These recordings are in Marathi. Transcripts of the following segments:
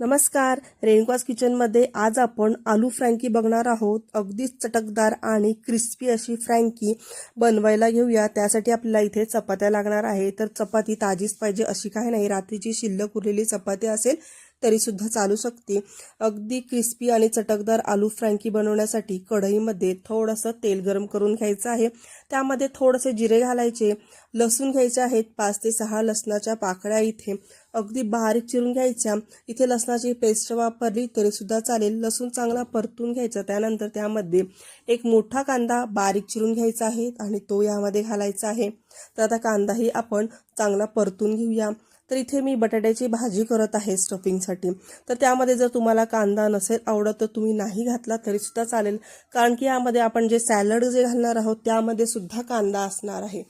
नमस्कार. रेणुकास किचनमध्ये आज आपण आलू फ्रँकी बघणार आहोत. अगदीच चटकदार आणि क्रिस्पी अशी फ्रँकी बनवायला घेऊया. त्यासाठी आपल्याला इथे चपात्या लागणार आहे तर चपाती ताजीच पाहिजे अशी काही नाही. रात्रीची शिल्लक उरलेली चपाती असेल तरीसुद्धा चालू शकते. अगदी क्रिस्पी आणि चटकदार आलू फ्रँकी बनवण्यासाठी कढईमध्ये थोडंसं तेल गरम करून घ्यायचं आहे. त्यामध्ये थोडेसे जिरे घालायचे. लसूण घ्यायचे आहेत पाच ते सहा लसणाच्या पाकळ्या इथे. अगदी बारीक चिरून घ्यायच्या. इथे लसणाची पेस्ट वापरली तरीसुद्धा चालेल. लसूण चांगला परतून घ्यायचा. त्यानंतर त्यामध्ये एक मोठा कांदा बारीक चिरून घ्यायचा आहे आणि तो यामध्ये घालायचा आहे. तर आता कांदाही आपण चांगला परतून घेऊया. तर इथे मी बटाट्याची भाजी करत आहे स्टफिंगसाठी तर त्यामध्ये जर तुम्हाला कांदा नसेल आवडत तर तुम्ही नाही घातला तरीसुद्धा चालेल. कारण की यामध्ये आपण जे सॅलड जे घालणार आहोत त्यामध्ये सुद्धा कांदा असणार आहे.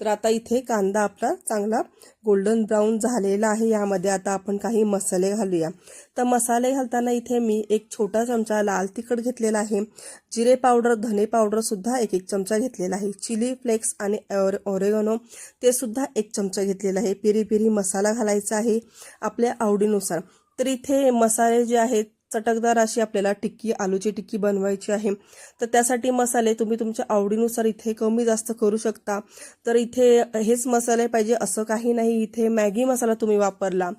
तर आता इथे कांदा आपला चांगला गोल्डन ब्राऊन झालेला आहे. यामध्ये आता आपण काही मसाले घालूया. तर मसाले घालताना इथे मी एक छोटा चमचा लाल तिखट घेतलेला आहे. जिरे पावडर धने पावडरसुद्धा एक एक चमचा घेतलेला आहे. चिली फ्लेक्स आणि ऑर ऑरेगनो ते सुद्धा एक चमचा घेतलेला आहे. पिरी पिरी मसाला घालायचा आहे आपल्या आवडीनुसार. तर इथे मसाले जे आहेत चटकदार अशी आपल्याला टिक्की आलूची टिक्की बनवायची आहे. तर त्यासाठी मसाले तुम्ही तुमच्या आवडीनुसार इथे कमी जास्त करू शकता. तर इथे हेच मसाले पाहिजे असं काही नाही. इथे मॅगी मसाला तुम्ही वापरला.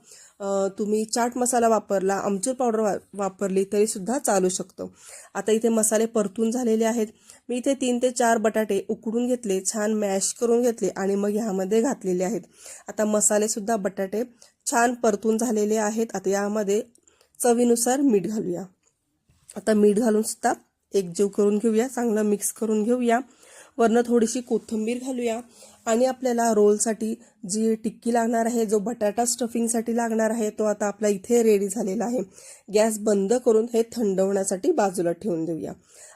तुम्ही चाट मसाला वापरला आमचूर पावडर वा वापरली तरीसुद्धा चालू शकतो. आता इथे मसाले परतून झालेले आहेत. मी इथे तीन ते चार बटाटे उकडून घेतले छान मॅश करून घेतले आणि मग ह्यामध्ये घातलेले आहेत. आता मसालेसुद्धा बटाटे छान परतून झालेले आहेत. आता यामध्ये चवीनुसार मीठ घालूया. आता मीठ घालून सुद्धा एकजीव करून घेऊया चांगलं मिक्स करून घेऊया. वरनं थोडीशी कोथिंबीर घालूया. आणि आपल्याला रोलसाठी जी टिक्की लागणार आहे जो बटाटा स्टफिंगसाठी लागणार आहे तो आता आपला इथे रेडी झालेला आहे. गॅस बंद करून हे थंड होण्यासाठी बाजूला ठेवून देऊया.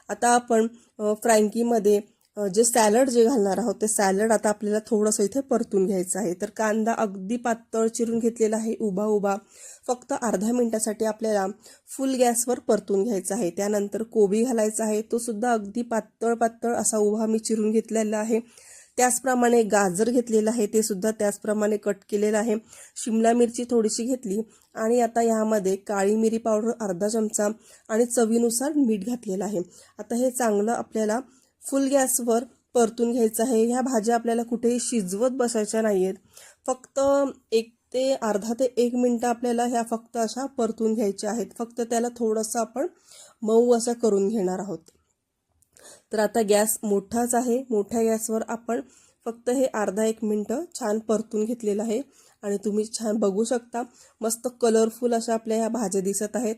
आता आपण फ्रँकीमध्ये जे सॅलड जे घालणार आहोत ते सॅलड आता आपल्याला थोडंसं इथे परतून घ्यायचं आहे. तर कांदा अगदी पातळ चिरून घेतलेला आहे उभा उभा फक्त अर्धा मिनिटासाठी आपल्याला फुल गॅसवर परतून घ्यायचा आहे. त्यानंतर कोबी घालायचा आहे. तो सुद्धा अगदी पातळ पातळ असा उभा मी चिरून घेतलेला आहे. त्याचप्रमाणे गाजर घेतलेलं आहे ते सुद्धा त्याचप्रमाणे कट केलेलं आहे. शिमला मिरची थोडीशी घेतली आणि आता यामध्ये काळी मिरी पावडर अर्धा चमचा आणि चवीनुसार मीठ घातलेलं आहे. आता हे चांगलं आपल्याला फुल गॅसवर परतून घ्यायचं आहे. ह्या भाज्या आपल्याला कुठेही शिजवत बसायच्या नाही आहेत फक्त एक ते अर्धा ते एक मिनटं आपल्याला ह्या फक्त अशा परतून घ्यायच्या आहेत. फक्त त्याला थोडंसं आपण मऊ असं करून घेणार आहोत. तर आता गॅस मोठाच आहे. मोठ्या गॅसवर आपण फक्त हे अर्धा एक मिनटं छान परतून घेतलेलं आहे. आणि तुम्ही छान बघू शकता मस्त कलरफुल अशा आपल्या ह्या भाज्या दिसत आहेत.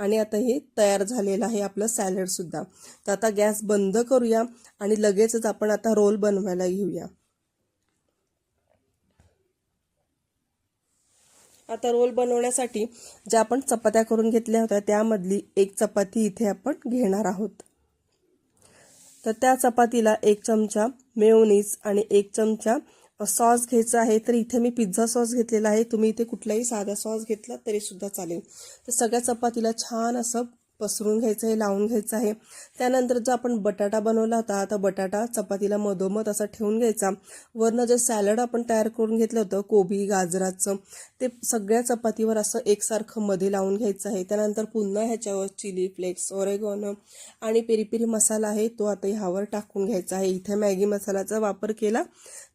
आणि आता हे तयार झालेलं आहे आपलं सॅलडसुद्धा तर आता गॅस बंद करूया आणि लगेचच आपण आता रोल बनवायला घेऊया आता रोल बनवण्यासाठी ज्या आपण चपात्या करून घेतल्या होत्या त्यामधली एक चपाती इथे आपण घेणार आहोत. तर त्या चपातीला एक चमचा मेवनीस आणि एक चमचा सॉस घ्यायचा आहे तर इथे मी पिझ्झा सॉस घेतलेला आहे. तुम्ही इथे कुठलाही साधा सॉस घेतला तरी सुद्धा चालेल. तर सगळ्या चपातीला छान असं पसरून घ्यायचं आहे लावून घ्यायचं आहे. त्यानंतर जो आपण बटाटा बनवला होता आता बटाटा चपातीला मधोमध असा ठेवून घ्यायचा. वरनं जे सॅलड आपण तयार करून घेतलं होतं कोबी गाजराचं ते सगळ्या चपातीवर असं एकसारखं मध्ये लावून घ्यायचं आहे. त्यानंतर पुन्हा ह्याच्यावर चिली फ्लेक्स ओरेगॉन आणि पेरी पेरी मसाला आहे तो आता ह्यावर टाकून घ्यायचा आहे. इथे मॅगी मसाल्याचा वापर केला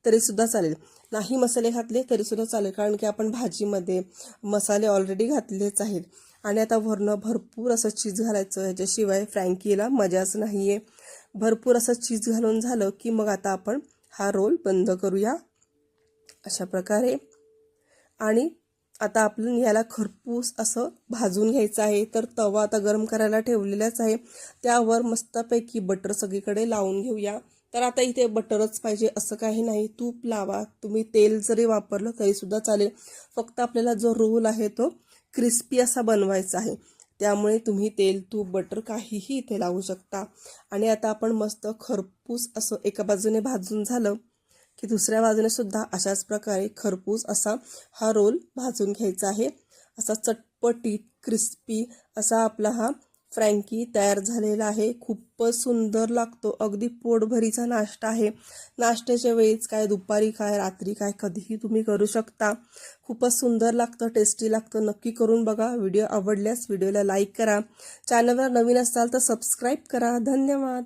तरीसुद्धा चालेल. नाही मसाले घातले तरीसुद्धा चालेल कारण की आपण भाजीमध्ये मसाले ऑलरेडी घातलेच आहेत. आणि आता वरनं भरपूर असं चीज घालायचं ह्याच्याशिवाय फ्रँकीला मजाच नाही आहे भरपूर असं चीज घालून झालं की मग आता आपण हा रोल बंद करूया. अशा प्रकारे. आणि आता आपण याला खरपूस असं भाजून घ्यायचं आहे. तर तवा आता गरम करायला ठेवलेलाच आहे. त्यावर मस्तपैकी बटर सगळीकडे लावून घेऊया. तर आता इथे बटरच पाहिजे असं काही नाही. तूप लावा. तुम्ही तेल जरी वापरलं तरीसुद्धा चालेल. फक्त आपल्याला जो रोल आहे तो क्रिस्पी असा बनवायचा आहे. त्यामुळे तुम्ही तेल तूप बटर काहीही इथे लावू शकता. आणि आता आपण मस्त खरपूस असं एका बाजूने भाजून झालं की दुसऱ्या बाजूने सुद्धा अशाच प्रकारे खरपूस असा हा रोल भाजून घ्यायचा आहे. असा चटपटीत क्रिस्पी असा आपला हा फ्रँकी तयार झालेला आहे. खूपच सुंदर लागतो. अगदी पोटभरीचा नाश्ता आहे. नाश्त्याच्या वेळीच काय दुपारी काय रात्री काय कधीही तुम्ही करू शकता. खूपच सुंदर लागतं टेस्टी लागतं. नक्की करून बघा. व्हिडिओ आवडल्यास व्हिडिओला लाईक करा. चॅनलवर नवीन असाल तर सबस्क्राईब करा. धन्यवाद.